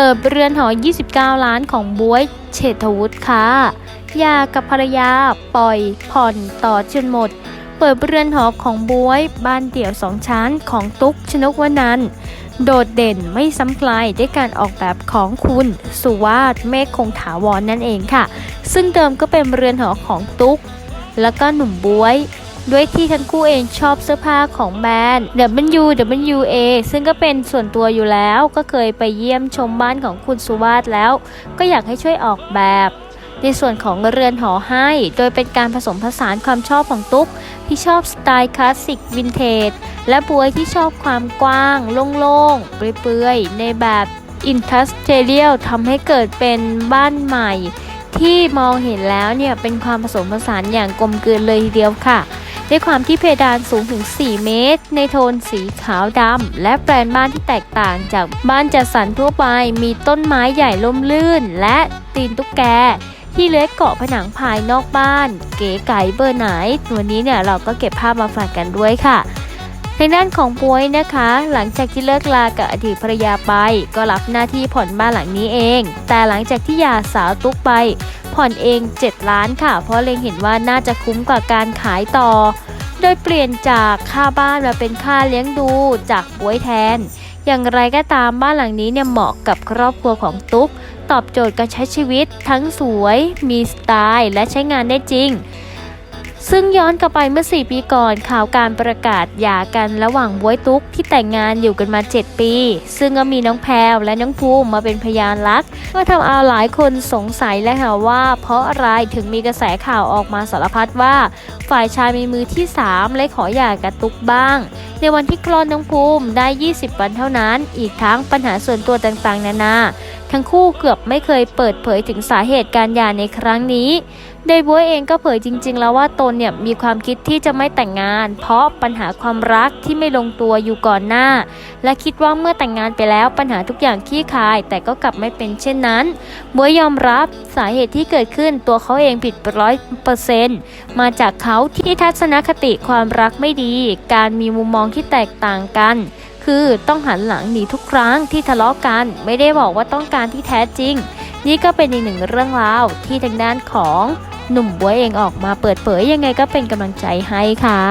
ปิดเรือนหอ 29 ล้านของบวยเฉษฐวุฒิค่ะยากับภรรยาปล่อยผ่อนต่อจนหมด เปิดเรือนหอของบวยบ้านเดี่ยวสองชั้นของตุ๊กชนกวนันโดดเด่นไม่ซ้ำใครด้วยการออกแบบของคุณสุวาสเมฆคงถาวรนนั่นเองค่ะ ซึ่งเดิมก็เป็นเรือนหอของตุ๊ก แล้วก็หนุ่มบวย ด้วยที่ทั้งคู่เองชอบเสื้อผ้าของแบรนด์ WWA ซึ่งก็เป็นส่วนตัวอยู่แล้วก็เคยไปเยี่ยมชมบ้านของคุณสุวาสแล้ว ก็อยากให้ช่วยออกแบบ ในส่วนของเรือนหอให้ โดยเป็นการผสมผสานความชอบของตุ๊กที่ชอบสไตล์คลาสสิกวินเทจและบวยที่ชอบความกว้าง โล่งๆ เปลือยๆ ในแบบอินทัสเทเรียลทำให้เกิดเป็นบ้านใหม่ที่มองเห็นแล้วเนี่ยเป็นความผสมผสานอย่างกลมกลืนเลยทีเดียวค่ะ ด้วยความที่เพดานสูงถึง 4 เมตร ในโทนสีขาวดำและแปลนบ้านที่แตกต่างจากบ้านจัดสรรทั่วไป มีต้นไม้ใหญ่ล่มลื่น และตีนตุ๊กแกที่เลื้อยเกาะผนังภายนอกบ้าน เก๋ไก๋เบอร์ไหน วันนี้เนี่ยเราก็เก็บภาพมาฝากกันด้วยค่ะทางด้านของปวยนะคะ หลังจากที่เลิกลากับอดีตภรรยาไป ก็รับหน้าที่ผ่อนบ้านหลังนี้เอง แต่หลังจากที่หย่าสาวตุ๊กไป ผ่อนเอง 7 ล้านค่ะ เพราะเล็งเห็นว่าน่าจะคุ้มกว่าการขายต่อ โดยเปลี่ยนจากค่าบ้านมาเป็นค่าเลี้ยงดูจากบวยแทน อย่างไรก็ตามบ้านหลังนี้เนี่ยเหมาะกับครอบครัวของตุ๊ก ตอบโจทย์การใช้ชีวิต ทั้งสวย มีสไตล์ และใช้งานได้จริง ซึ่งย้อนกลับไปเมื่อ 4 ปีก่อนข่าวการประกาศหย่ากันระหว่างบวยตุ๊กที่แต่งงานอยู่กันมา 7 ปี ซึ่งก็มีน้องแพรวและน้องภูมิมาเป็นพยานรัก ก็ทำเอาหลายคนสงสัยและค่ะว่า เพราะอะไรถึงมีกระแสข่าวออกมาสารพัดว่า ฝ่ายชายมีมือที่ 3 และขอหย่ากับตุ๊กบ้าง ในวันที่คลอดน้องภูมิได้ 20 วันเท่านั้น อีกทั้งปัญหาส่วนตัวต่างๆ นานาทั้งคู่เกือบไม่เคยเปิดเผยถึงสาเหตุการหย่าในครั้งนี้โดยบัวเองก็เผยจริง ๆ แล้วว่าตนเนี่ยมีความคิดที่จะไม่แต่งงาน เพราะปัญหาความรักที่ไม่ลงตัวอยู่ก่อนหน้า และคิดว่าเมื่อแต่งงานไปแล้วปัญหาทุกอย่างขี้คลาย แต่ก็กลับไม่เป็นเช่นนั้นบัวยอมรับสาเหตุที่เกิดขึ้นตัวเขาเองผิดร้อยเปอร์เซนต์มาจากเขาที่ทัศนคติความรักไม่ดี การมีมุมมองที่แตกต่างกันคือต้องหันหลังหนีทุกครั้งที่ทะเลาะกัน ไม่ได้บอกว่าต้องการที่แท้จริง นี่ก็เป็นอีกหนึ่งเรื่องราวที่ทางด้านของ หนุ่มบัวเองออกมาเปิดเผยยังไงก็เป็นกำลังใจให้ค่ะ